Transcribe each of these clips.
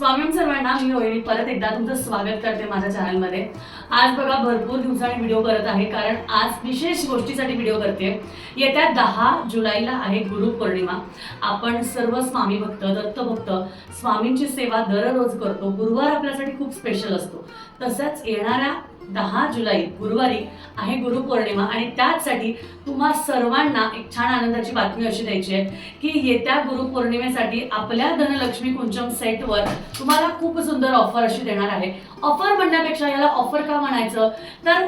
स्वामी सर्वांना मी रोहिणी परत एकदा तुमचं स्वागत करते माझ्या चॅनलमध्ये आज बघा भरपूर दिवसांनी व्हिडिओ करत आहे कारण आज विशेष गोष्टीसाठी व्हिडिओ करते. येत्या दहा जुलैला आहे गुरुपौर्णिमा आपण सर्व स्वामी भक्त दत्तभक्त स्वामींची सेवा दररोज करतो. गुरुवार आपल्यासाठी खूप स्पेशल असतो. तसंच येणाऱ्या दहा जुलै गुरुवारी आहे गुरुपौर्णिमा आणि त्याचसाठी तुम्हा सर्वांना एक छान आनंदाची बातमी अशी द्यायची आहे की येत्या गुरुपौर्णिमेसाठी आपल्या धनलक्ष्मी कुंचम सेटवर तुम्हाला खूप सुंदर ऑफर अशी देणार आहे. ऑफर म्हणण्यापेक्षा याला ऑफर का म्हणायचं? तर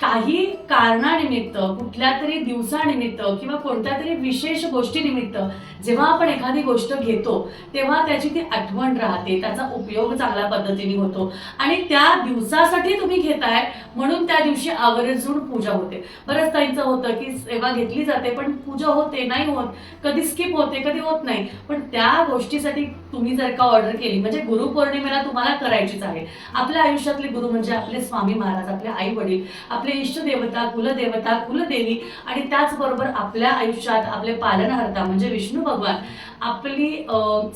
काही कारणानिमित्त कुठल्या तरी दिवसानिमित्त किंवा कोणत्या तरी विशेष गोष्टीनिमित्त जेव्हा आपण एखादी गोष्ट घेतो तेव्हा त्याची ती आठवण राहते त्याचा उपयोग चांगल्या पद्धतीने होतो. आणि त्या दिवसासाठी तुम्ही घेता आहे. म्हणून त्या दिवशी आवर्जून पूजा होते. बऱ्याच ताईंचं होतं की सेवा घेतली जाते पण पूजा होते नाही होत. कधी स्किप होते कधी होत नाही. पण त्या गोष्टीसाठी तुम्ही जर का ऑर्डर केली म्हणजे गुरुपौर्णिमेला तुम्हाला करायचीच आहे. आपल्या आयुष्यातले गुरु म्हणजे आपले स्वामी महाराज आपले आई वडील आपले इष्टदेवता कुलदेवता कुलदेवी आणि त्याचबरोबर आपल्या आयुष्यात आपले पालनहर्ता म्हणजे विष्णू भगवान. आपली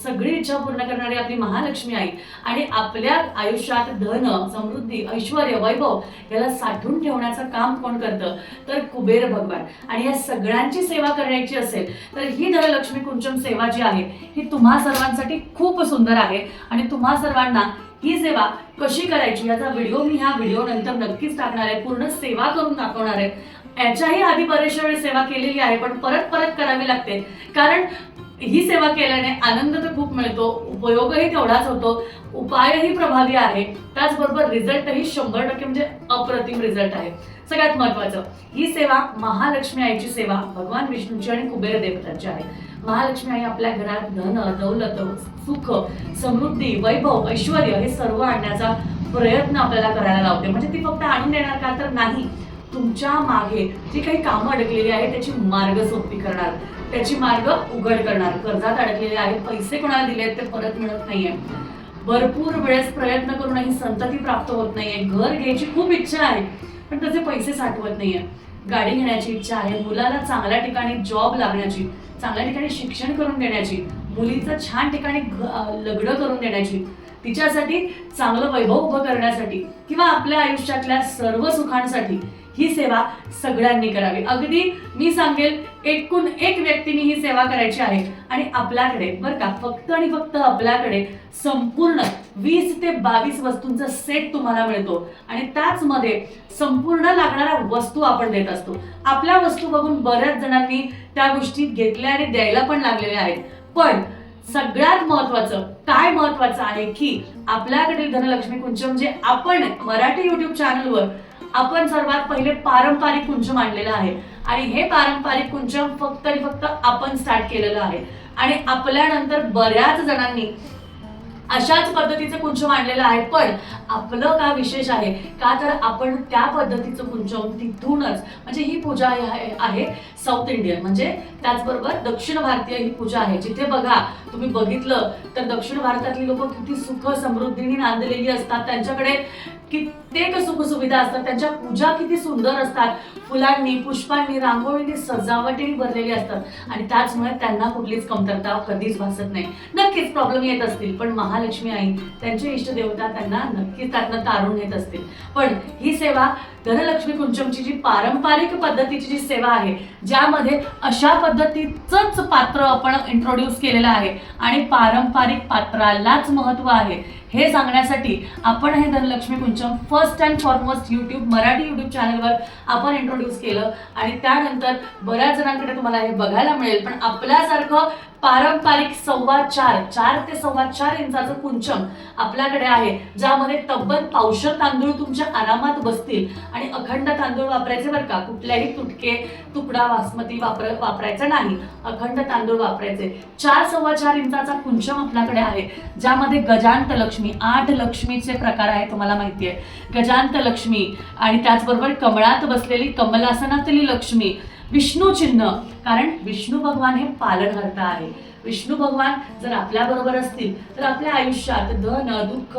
सगळी इच्छा पूर्ण करणारी आपली महालक्ष्मी आई आणि आपल्या आयुष्यात धन समृद्धी ऐश्वर वैभव याला साठवून ठेवण्याचं काम कोण करतं? तर कुबेर भगवान. आणि या सगळ्यांची सेवा करण्याची असेल तर ही धनलक्ष्मी कुंचम सेवा जी आहे ही तुम्हा सर्वांसाठी खूप सुंदर आहे. आणि तुम्हा सर्वांना ही सेवा कशी करायची याचा व्हिडिओ मी ह्या व्हिडिओ नंतर नक्कीच टाकणार आहे. पूर्ण सेवा करून दाखवणार आहे. याच्याही आधी बरेचशा वेळी सेवा केलेली आहे पण परत परत करावी लागते. कारण ही सेवा केल्याने आनंद तर खूप मिळतो उपयोगही तेवढाच होतो उपायही प्रभावी आहे. त्याचबरोबर रिझल्टही शंभर टक्के म्हणजे अप्रतिम रिझल्ट आहे. सगळ्यात महत्वाचं ही सेवा महालक्ष्मी आईची सेवा भगवान विष्णूची आणि कुबेर देवतांची आहे. महालक्ष्मी आई आपल्या घरात धन दौलत सुख समृद्धी वैभव ऐश्वर हे सर्व आणण्याचा प्रयत्न आपल्याला करायला लावते. म्हणजे ती फक्त आणून देणार का तर नाही. तुमच्या मागे जी काही कामं अडकलेली आहे त्याची मार्ग सोपी करणार. त्याची मार्ग उघड करणार. कर्जात अडकलेले आहेत पैसे कोणाला दिले आहेत ते परत मिळत नाहीये. भरपूर वेळेस प्रयत्न करूनही संतती प्राप्त होत नाहीये. घर घ्यायची खूप इच्छा आहे पण त्याचे पैसे साठवत नाहीये. गाडी घेण्याची इच्छा आहे मुलाला चांगल्या ठिकाणी जॉब लागण्याची चांगल्या ठिकाणी शिक्षण करून देण्याची मुलीचं छान ठिकाणी लग्न करून देण्याची तिच्यासाठी चांगलं वैभव उभं करण्यासाठी किंवा आपल्या आयुष्यातल्या सर्व सुखांसाठी ही सेवा सगळ्यांनी करावी. अगदी मी सांगेल एकूण एक व्यक्तीने ही सेवा करायची आहे आणि आपल्याकडे बरं का फक्त आणि फक्त आपल्याकडे संपूर्ण वीस ते बावीस वस्तूंचा सेट तुम्हाला मिळतो. आणि त्याचमध्ये संपूर्ण लागणाऱ्या वस्तू आपण देत असतो. आपल्या वस्तू बघून बऱ्याच जणांनी त्या गोष्टी घेतल्या आणि द्यायला पण लागलेल्या आहेत. पण सगळ्यात महत्वाचं काय महत्वाचं आहे की आपल्याकडील धनलक्ष्मी कुंचम जे आपण मराठी युट्यूब चॅनलवर आपण सर्वात पहिले पारंपरिक कुंचम आणलेलं आहे. आणि हे पारंपरिक कुंचम फक्त आणि फक्त आपण स्टार्ट केलेलं आहे. आणि आपल्यानंतर बऱ्याच जणांनी अशाच पद्धतीचं कुंच आणलेलं आहे. पण आपलं का विशेष आहे? का तर आपण त्या पद्धतीचं कुंच तिथूनच म्हणजे ही पूजा आहे साऊथ इंडियन म्हणजे त्याचबरोबर दक्षिण भारतीय ही पूजा आहे. जिथे बघा तुम्ही बघितलं तर दक्षिण भारतातली लोक किती सुख समृद्धीने नांदलेली असतात. त्यांच्याकडे कित्येक सुखसुविधा असतात. त्यांच्या पूजा किती सुंदर असतात. फुलांनी पुष्पांनी रांगोळीनी सजावटीने भरलेली असतात. आणि त्याचमुळे त्यांना कुठलीच कमतरता कधीच भासत नाही. नक्कीच प्रॉब्लेम येत असतील. पण महालक्ष्मी आई त्यांचे इष्टदेवता त्यांना नक्कीच त्यातनं तारून येत असतील. पण ही सेवा धनलक्ष्मी कुंचमची जी पारंपरिक पद्धतीची जी सेवा आहे ज्यामध्ये अशा पद्धतीचंच पात्र आपण इंट्रोड्यूस केलेलं आहे. आणि पारंपरिक पात्रालाच महत्त्व आहे. हे सांगण्यासाठी आपण हे Dhanalakshmi Kuncham first and foremost YouTube Marathi YouTube चॅनलवर आपण इंट्रोड्यूस केलं. आणि त्यानंतर बऱ्याच जणांकडे तुम्हाला हे बघायला मिळेल पण आपल्यासारखं पारंपरिक सव्वा चार चार ते सव्वा चार इंचाचं कुंचम आपल्याकडे आहे ज्यामध्ये तब्बल पावशर तांदूळ तुमच्या आरामात बसतील. आणि अखंड तांदूळ वापरायचे बरं का कुठल्याही तुटके तुकडा बासमती वापर वापरायचा नाही. अखंड तांदूळ वापरायचे. चार सव्वा चार इंचाचा कुंचम आपल्याकडे आहे ज्यामध्ये गजांत लक्ष्मी आठ लक्ष्मीचे प्रकार आहे तुम्हाला माहिती आहे. गजांत लक्ष्मी आणि त्याचबरोबर कमळात बसलेली कमलासनातली लक्ष्मी विष्णू चिन्ह. कारण विष्णू भगवान हे पालनकर्ता आहे. विष्णू भगवान जर आपल्या बरोबर असतील तर आपल्या आयुष्यात धन दुःख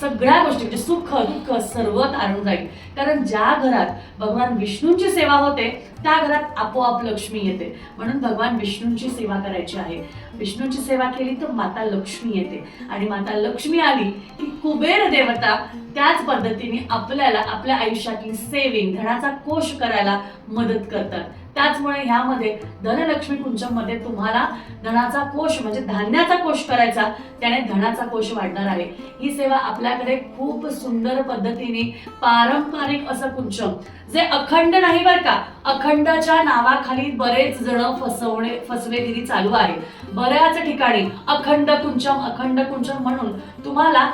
सगळ्या गोष्टी म्हणजे सुख दुःख सर्व तारून जाईल. कारण ज्या घरात भगवान विष्णूंची सेवा होते त्या घरात आपोआप लक्ष्मी येते. म्हणून भगवान विष्णूंची सेवा करायची आहे. विष्णूंची सेवा केली तर माता लक्ष्मी येते. आणि माता लक्ष्मी आली की कुबेर देवता त्याच पद्धतीने आपल्याला आपल्या आयुष्यातली सेविंग धनाचा कोश करायला मदत करतात. त्याचमुळे ह्यामध्ये धनलक्ष्मी कुंचमध्ये तुम्हाला धनाचा कोश म्हणजे धान्याचा कोश करायचा त्याने धनाचा कोश वाढणार आहे. ही सेवा आपल्याकडे खूप सुंदर पद्धतीने पारंपरिक असं कुंचम जे अखंड नाही बरं का अखंडच्या नावाखाली बरेच जण फसवणे फसवेगिरी चालू आहे. बऱ्याच ठिकाणी अखंड कुंचम अखंड कुंचम म्हणून तुम्हाला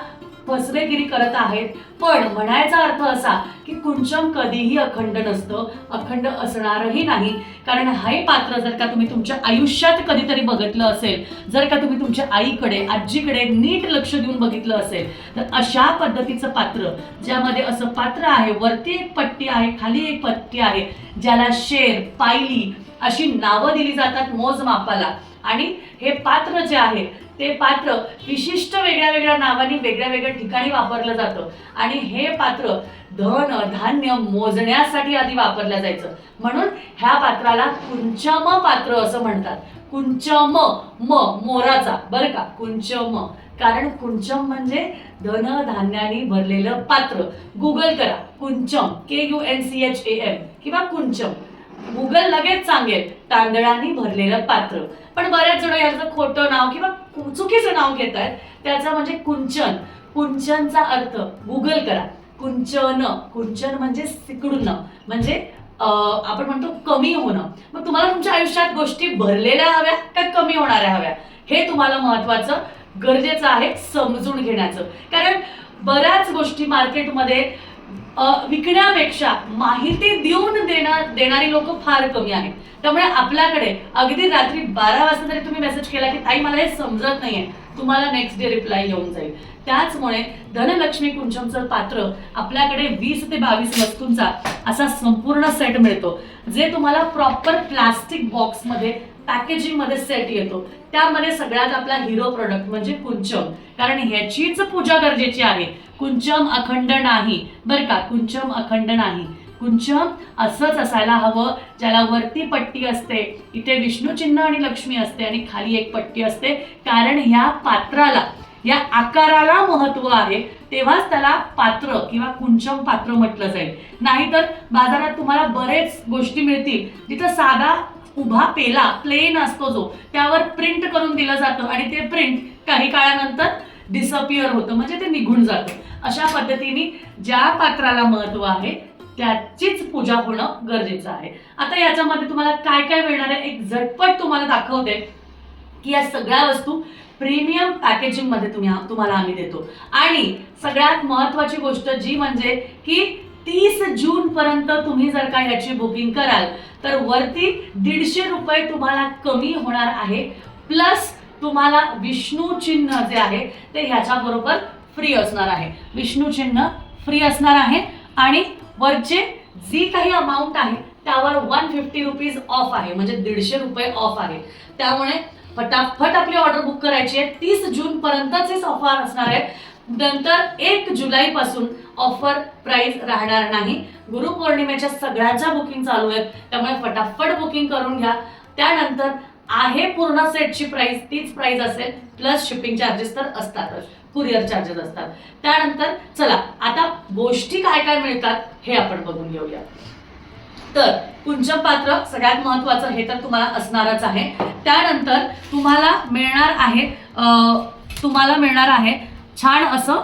फसवेगिरी करत आहेत. पण म्हणायचा अर्थ असा की कुंचम कधीही अखंड नसतं. अखंड असणारही नाही. कारण हे पात्र जर का तुम्ही तुमच्या आयुष्यात कधीतरी बघितलं असेल जर का तुम्ही तुमच्या आईकडे आजीकडे नीट लक्ष देऊन बघितलं असेल तर अशा पद्धतीचं पात्र ज्यामध्ये असं पात्र आहे वरती एक पट्टी आहे खाली एक पट्टी आहे ज्याला शेर पायली अशी नावं दिली जातात मोजमापाला. आणि हे पात्र जे आहे ते पात्र विशिष्ट वेगळ्या वेगळ्या नावाने वेगळ्या वेगळ्या ठिकाणी वापरलं जातं. आणि हे पात्र धन धान्य मोजण्यासाठी आधी वापरलं जायचं. म्हणून ह्या पात्राला कुंचम पात्र असं म्हणतात. कुंचम म मोराचा बरं का? कुंचम. कारण कुंचम म्हणजे धन धान्याने भरलेलं पात्र. गुगल करा. Kuncham. K U N C H A M किंवा कुंचम. गुगल लगेच सांगेल तांदळांनी भरलेलं पात्र. पण बऱ्याच जण याचं खोटं नाव किंवा चुकीचं नाव घेत आहेत त्याचं म्हणजे कुंचन. कुंचनचा अर्थ गुगल करा. कुंचन. कुंचन म्हणजे सिकडून. म्हणजे आपण म्हणतो कमी होणं. मग तुम्हाला तुमच्या आयुष्यात गोष्टी भरलेल्या हव्या का कमी होणाऱ्या हव्या? हे तुम्हाला महत्वाचं गरजेचं आहे समजून घेण्याचं. कारण बऱ्याच गोष्टी मार्केटमध्ये विकण्यापेक्षा माहिती देऊन देणार देणारी लोक फार कमी आहेत. त्यामुळे आपल्याकडे अगदी रात्री बारा वाजता जरी तुम्ही मेसेज केला की ताई मला हे समजत नाहीये. तुम्हाला नेक्स्ट डे रिप्लाय येऊन जाईल. त्याचमुळे धनलक्ष्मी कुंचमचं पात्र आपल्याकडे वीस ते बावीस वस्तूंचा असा संपूर्ण सेट मिळतो जे तुम्हाला प्रॉपर प्लास्टिक बॉक्समध्ये पॅकेजिंगमध्ये सेट येतो. त्यामध्ये सगळ्यात आपला हिरो प्रोडक्ट म्हणजे कुंचम. कारण ह्याचीच पूजा गरजेची आहे. कुंचम अखंड नाही. बरं का? कुंचम अखंड नाही. कुंचम असंच असायला हवं ज्याला वरती पट्टी असते इथे विष्णू चिन्ह आणि लक्ष्मी असते आणि खाली एक पट्टी असते. कारण ह्या पात्राला या आकाराला महत्त्व आहे. तेव्हाच त्याला पात्र किंवा कुंचम पात्र म्हटलं जाईल. नाहीतर बाजारात तुम्हाला बरेच गोष्टी मिळतील. जिथं साधा उभा पेला प्लेन असतो जो. त्यावर प्रिंट करून दिलं जातं आणि ते प्रिंट काही काळानंतर डिसअपिअर होतं म्हणजे ते निघून जातं. अशा पद्धतीने ज्या पात्राला महत्त्व आहे त्याचीच पूजा होणं गरजेचं आहे. आता याच्यामध्ये तुम्हाला काय काय मिळणार आहे एक झटपट तुम्हाला दाखवते. की या सगळ्या वस्तू प्रीमियम पॅकेजिंगमध्ये तुम्ही तुम्हाला आम्ही देतो. आणि सगळ्यात महत्वाची गोष्ट जी म्हणजे की तीस जून पर्यंत तुम्ही जर का याची बुकिंग कराल तर वरती दीडशे रुपये तुम्हाला कमी होणार आहे. प्लस तुम्हाला विष्णू चिन्ह जे आहे ते ह्याच्या बरोबर फ्री असणार आहे. विष्णू चिन्ह फ्री असणार आहे. आणि वरचे जी काही अमाऊंट आहे त्यावर वन फिफ्टी रुपीज ऑफ आहे. म्हणजे दीडशे रुपये ऑफ आहे. त्यामुळे फटाफट आपली ऑर्डर बुक करायची आहे. तीस जून पर्यंतच ऑफर असणार आहे नंतर एक जुलैपासून ऑफर प्राइस राहणार नाही. गुरुपौर्णिमेच्या सगळ्याच्या बुकिंग चालू आहेत. त्यामुळे फटाफट बुकिंग करून घ्या. त्यानंतर आहे पूर्ण सेटची प्राइस तीच प्राइस असेल प्लस शिपिंग चार्जेस तर असतातच. कुरिअर चार्जेस असतात. त्यानंतर चला आता गोष्टी काय काय मिळतात हे आपण बघून घेऊया. तर कुंचम पात्र सगळ्यात महत्वाचं हे तर तुम्हाला असणारच आहे. त्यानंतर तुम्हाला मिळणार आहे तुम्हाला मिळणार आहे छान असं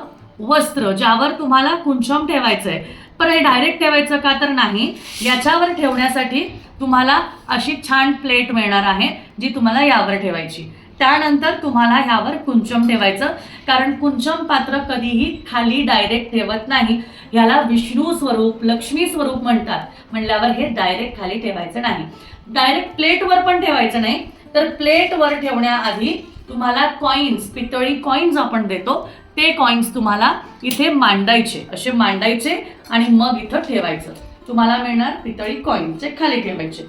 वस्त्र ज्यावर तुम्हाला कुंचम ठेवायचं आहे पण हे डायरेक्ट ठेवायचं का तर नाही. याच्यावर ठेवण्यासाठी तुम्हाला अशी छान प्लेट मिळणार आहे जी तुम्हाला यावर ठेवायची. त्यानंतर तुम्हाला ह्यावर कुंचम ठेवायचं. कारण कुंचम पात्र कधीही खाली डायरेक्ट ठेवत नाही. ह्याला विष्णू स्वरूप लक्ष्मी स्वरूप म्हणतात. म्हणल्यावर हे डायरेक्ट खाली ठेवायचं नाही. डायरेक्ट प्लेटवर पण ठेवायचं नाही. तर प्लेटवर ठेवण्याआधी तुम्हाला कॉईन्स पितळी कॉइन्स आपण देतो. ते कॉइन्स तुम्हाला इथे मांडायचे. असे मांडायचे आणि मग इथं ठेवायचं. तुम्हाला मिळणार पितळी कॉईनचे खाली ठेवायचे.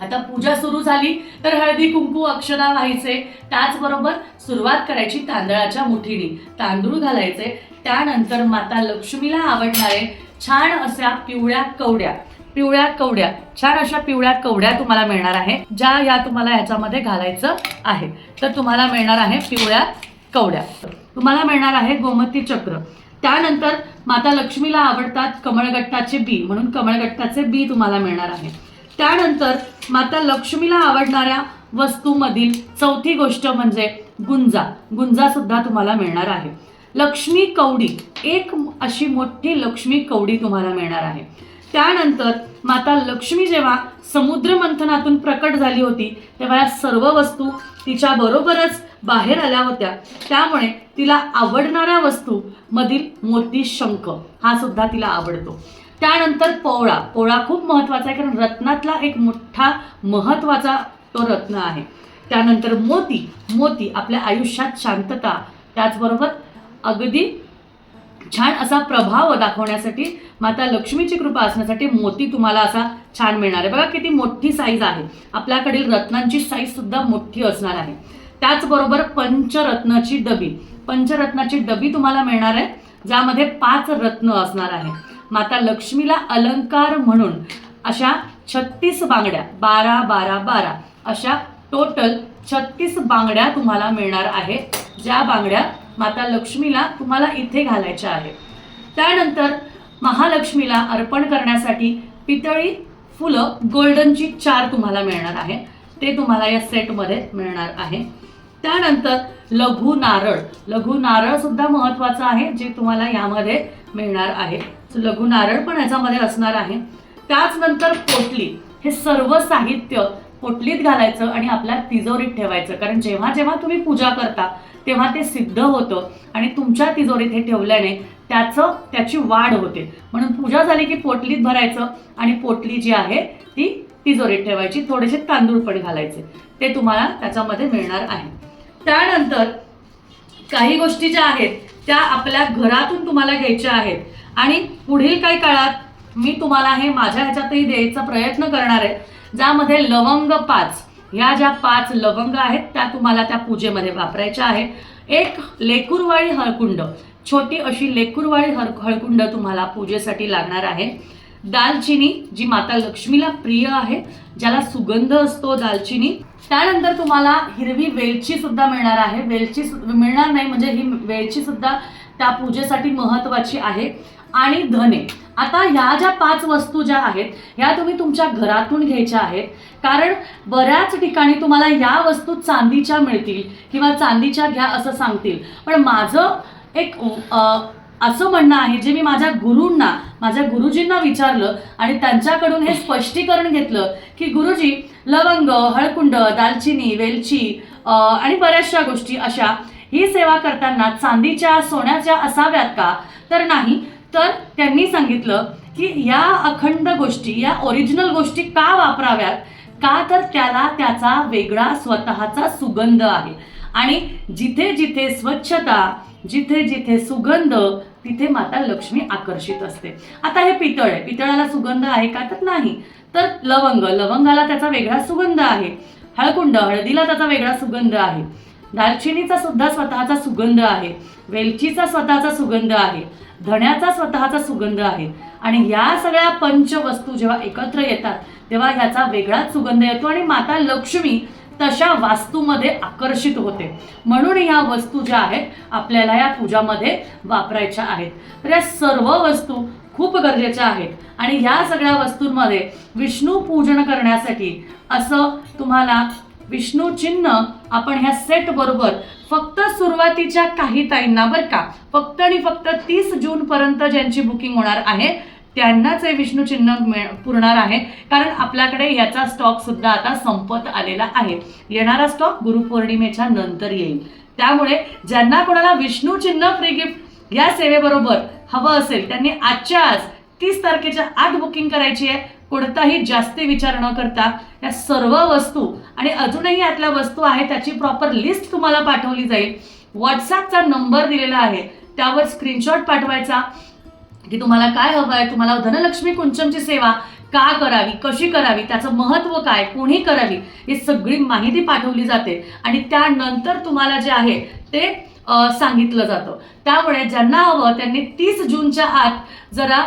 आता पूजा सुरू झाली तर हळदी कुंकू अक्षदा व्हायचे. त्याचबरोबर सुरुवात करायची तांदळाच्या मुठीने. तांदूळ घालायचे. त्यानंतर माता लक्ष्मीला आवडणारे छान अशा पिवळ्या कवड्या. पिवळ्या कवड्या. छान अशा पिवळ्या कवड्या तुम्हाला मिळणार आहे ज्या या तुम्हाला याच्यामध्ये घालायचं आहे. तर तुम्हाला मिळणार आहे पिवळ्या कवड्या. तुम्हाला मिळणार आहे गोमती चक्र. त्यानंतर माता लक्ष्मीला आवडतात कमळगट्टाचे बी म्हणून कमळगट्टाचे बी तुम्हाला मिळणार आहे. त्यानंतर माता लक्ष्मीला आवडणाऱ्या वस्तूमधील चौथी गोष्ट म्हणजे गुंजा. गुंजा सुद्धा तुम्हाला मिळणार आहे. लक्ष्मी कवडी. एक अशी मोठी लक्ष्मी कवडी तुम्हाला मिळणार आहे. त्यानंतर माता लक्ष्मी जेव्हा समुद्र मंथनातून प्रकट झाली होती तेव्हा या सर्व वस्तू तिच्या बरोबरच बाहेर आल्या होत्या. त्यामुळे तिला आवडणाऱ्या वस्तू मधील मोती शंख हा सुद्धा तिला आवडतो. त्यानंतर पोळा. पोळा खूप महत्त्वाचा आहे कारण रत्नातला एक मोठा महत्त्वाचा तो रत्न आहे. त्यानंतर मोती. मोती आपल्या आयुष्यात शांतता त्याचबरोबर अगदी छान असा प्रभाव दाखवण्यासाठी माता लक्ष्मीची कृपा असण्यासाठी मोती तुम्हाला असा छान मिळणार आहे. बघा किती मोठी साईज आहे. आपल्याकडील रत्नांची साईज सुद्धा मोठी असणार आहे. त्याचबरोबर पंचरत्नाची डबी. पंचरत्नाची डबी तुम्हाला मिळणार आहे ज्यामध्ये पाच रत्न असणार आहे. माता लक्ष्मीला अलंकार म्हणून अशा छत्तीस बांगड्या बारा बारा बारा अशा टोटल छत्तीस बांगड्या तुम्हाला मिळणार आहे ज्या बांगड्या माता लक्ष्मीला तुम्हाला इथे घालायच्या आहे त्यानंतर महालक्ष्मीला अर्पण करण्यासाठी पितळी फुलं गोल्डनची चार तुम्हाला मिळणार आहे. ते तुम्हाला या सेटमध्ये मिळणार आहे. त्यानंतर लघु नारळ. लघु नारळ सुद्धा महत्वाचं आहे जे तुम्हाला यामध्ये मिळणार आहे. लघु नारळ पण याच्यामध्ये असणार आहे. त्याच नंतर पोटली. हे सर्व साहित्य पोटलीत घालायचं आणि आपल्या तिजोरीत ठेवायचं. कारण जेव्हा जेव्हा तुम्ही पूजा करता तेव्हा ते सिद्ध होतं आणि तुमच्या तिजोरीत हे ठेवल्याने त्याचं त्याची वाढ होते. म्हणून पूजा झाली की पोटलीत भरायचं आणि पोटली जी आहे ती तिजोरीत ठेवायची. थोडेसे तांदूळ पण घालायचे. ते तुम्हाला त्याच्यामध्ये मिळणार आहे. त्यानंतर काही गोष्टी ज्या आहेत त्या आपल्या घरातून तुम्हाला घ्यायच्या आहेत. आणि पुढील काही काळात मी तुम्हाला हे माझ्या ह्याच्यातही द्यायचा प्रयत्न करणार आहे. ज्यामध्ये लवंग पाच ह्या ज्या पाच लवंग आहेत त्या तुम्हाला त्या पूजेमध्ये वापरायच्या आहेत एक लेकुरवाळी हळकुंड छोटी अशी लेकुरवाळी हळ हळकुंड तुम्हाला पूजेसाठी लागणार आहे. दालचिनी जी माता लक्ष्मीला प्रिय आहे ज्याला सुगंध असतो दालचिनी. त्यानंतर तुम्हाला हिरवी वेलची सुद्धा मिळणार आहे. वेलची सु- मिळणार नाही म्हणजे ही वेलची सुद्धा त्या पूजेसाठी महत्वाची आहे. आणि धने. आता ह्या ज्या पाच वस्तू ज्या आहेत ह्या तुम्ही तुमच्या घरातून घ्यायच्या आहेत. कारण बऱ्याच ठिकाणी तुम्हाला ह्या वस्तू चांदीच्या मिळतील किंवा चांदीच्या घ्या असं सांगतील. पण माझं एक असं म्हणणं आहे जे मी माझ्या गुरूंना माझ्या गुरुजींना विचारलं आणि त्यांच्याकडून हे स्पष्टीकरण घेतलं की गुरुजी लवंग हळकुंड दालचिनी वेलची आणि बऱ्याचशा गोष्टी अशा ही सेवा करताना चांदीच्या सोन्याच्या असाव्यात का? तर नाही. तर त्यांनी सांगितलं की या अखंड गोष्टी या ओरिजिनल गोष्टी का वापराव्यात? का तर त्याला त्याचा वेगळा स्वतःचा सुगंध आहे. आणि जिथे जिथे स्वच्छता जिथे जिथे सुगंध तिथे माता लक्ष्मी आकर्षित असते. आता हे पितळ आहे. पितळाला सुगंध आहे का तर नाही. तर लवंग लवंगाला त्याचा वेगळा सुगंध आहे. हळकुंड हळदीला त्याचा वेगळा सुगंध आहे. दालचिनीचा सुद्धा स्वतःचा सुगंध आहे. वेलचीचा स्वतःचा सुगंध आहे. धण्याचा स्वतःचा सुगंध आहे. आणि या सगळ्या पंचवस्तू जेव्हा एकत्र येतात तेव्हा ह्याचा वेगळाच सुगंध येतो आणि माता लक्ष्मी तशा वास्तूमध्ये आकर्षित होते. म्हणून ह्या वस्तू ज्या आहेत आपल्याला या पूजामध्ये वापरायच्या आहेत. तर या सर्व वस्तू खूप गरजेच्या आहेत. आणि ह्या सगळ्या वस्तूंमध्ये विष्णू पूजन करण्यासाठी असं तुम्हाला विष्णू चिन्ह आपण ह्या सेट बरोबर फक्त सुरुवातीच्या काही ताईंना बरं का फक्त आणि फक्त तीस जून पर्यंत ज्यांची बुकिंग होणार आहे त्यांनाच हे विष्णू चिन्ह मिळ पुरणार आहे. कारण आपल्याकडे याचा स्टॉक सुद्धा आता संपत आलेला आहे. येणारा स्टॉक गुरुपौर्णिमेच्या नंतर येईल. त्यामुळे ज्यांना कोणाला विष्णू चिन्ह फ्री गिफ्ट या सेवेबरोबर हवं असेल त्यांनी आजच्या आज तीस तारखेच्या आत बुकिंग करायची आहे. कोणताही जास्ती विचार न करता या सर्व वस्तू आणि अजूनही यातल्या वस्तू आहेत त्याची प्रॉपर लिस्ट तुम्हाला पाठवली जाईल. व्हॉट्सॲपचा नंबर दिलेला आहे. त्यावर स्क्रीनशॉट पाठवायचा. की तुम्हाला काय हवं आहे तुम्हाला धनलक्ष्मी कुंचमची सेवा का करावी? कशी करावी? त्याचं महत्त्व काय? कोणी करावी? ही सगळी माहिती पाठवली जाते. आणि त्यानंतर तुम्हाला जे आहे ते सांगितलं जातं. त्यामुळे ज्यांना हवं त्यांनी तीस जूनच्या आत जरा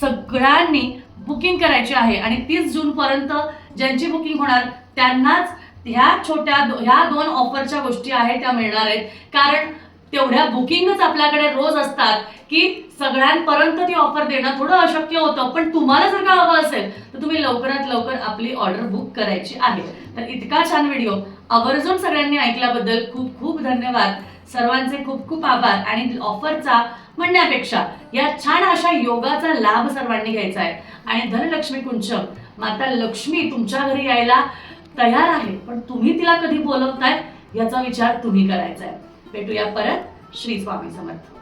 सगळ्यांनी बुकिंग करायची आहे. आणि तीस जूनपर्यंत ज्यांची बुकिंग होणार त्यांनाच ह्या छोट्या दो- ह्या दोन ऑफरच्या गोष्टी आहेत त्या मिळणार आहेत. कारण तेवढ्या बुकिंगच आपल्याकडे रोज असतात की सगळ्यांपर्यंत ती ऑफर देणं थोडं अशक्य होतं. पण तुम्हाला जर का हवं असेल तर तुम्ही लवकरात लवकर आपली ऑर्डर बुक करायची आहे. तर इतका छान व्हिडिओ आवर्जून सगळ्यांनी ऐकल्याबद्दल खूप खूप धन्यवाद. सर्वांचे खूप खूप आभार आणि ऑफरचा म्हणण्यापेक्षा या छान अशा योगाचा लाभ सर्वांनी घ्यायचा आहे. आणि धनलक्ष्मी कुंचम माता लक्ष्मी तुमच्या घरी यायला तयार आहे पण तुम्ही तिला कधी बोलवताय याचा विचार तुम्ही करायचा आहे. भेटूया परत श्री स्वामी समर्थ.